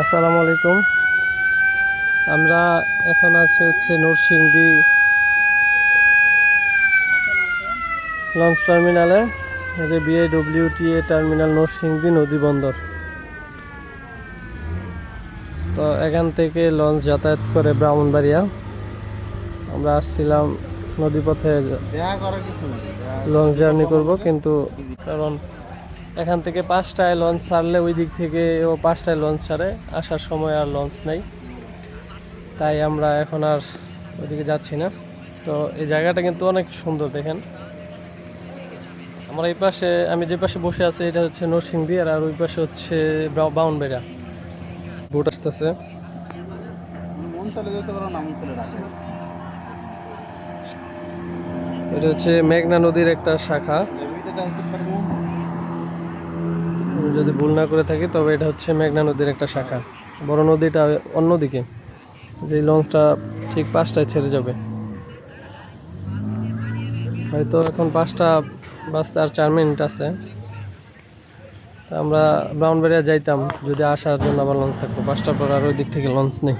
আসসালামু আলাইকুম। আমরা এখন আছি হচ্ছে নরসিংদী লঞ্চ টার্মিনালে এই যে বিএডব্লিউটিএ টার্মিনাল নরসিংদী নদী বন্দর। তো এখান থেকে লঞ্চ যাতায়াত করে ব্রাহ্মণবাড়িয়া। আমরা আসছিলাম নদীপথে লঞ্চ জার্নি করব কিন্তু কারণ এখান থেকে পাঁচটায় লঞ্চ ছাড়লে ওই দিক থেকে ও পাঁচটায় লঞ্চ ছাড়ে। আসার সময় আর লঞ্চ নেই। তাই আমরা এখন আর ওইদিকে যাচ্ছি না। তো এই জায়গাটা কিন্তু অনেক সুন্দর দেখেন। আমরা এই পাশে, আমি যে পাশে বসে আছি, এটা হচ্ছে নরসিংদী আর ওই পাশে হচ্ছে বাউনবেড়া বোট আসতেছে। এটা হচ্ছে মেঘনা নদীর একটা শাখা। যদি ভুল না করে থাকি, তবে এটা হচ্ছে মেঘনা নদীর একটা শাখা। বড় নদীটা অন্যদিকে, যে লঞ্চটা ঠিক পাঁচটায় ছেড়ে যাবে। হয়তো এখন পাঁচটা বাজতে আর চার মিনিট আছে। আমরা ব্রাউনবেরিয়া যাইতাম, যদি আসার জন্য আবার লঞ্চ থাকতো। পাঁচটার পর আর ওই দিক থেকে লঞ্চ নেই।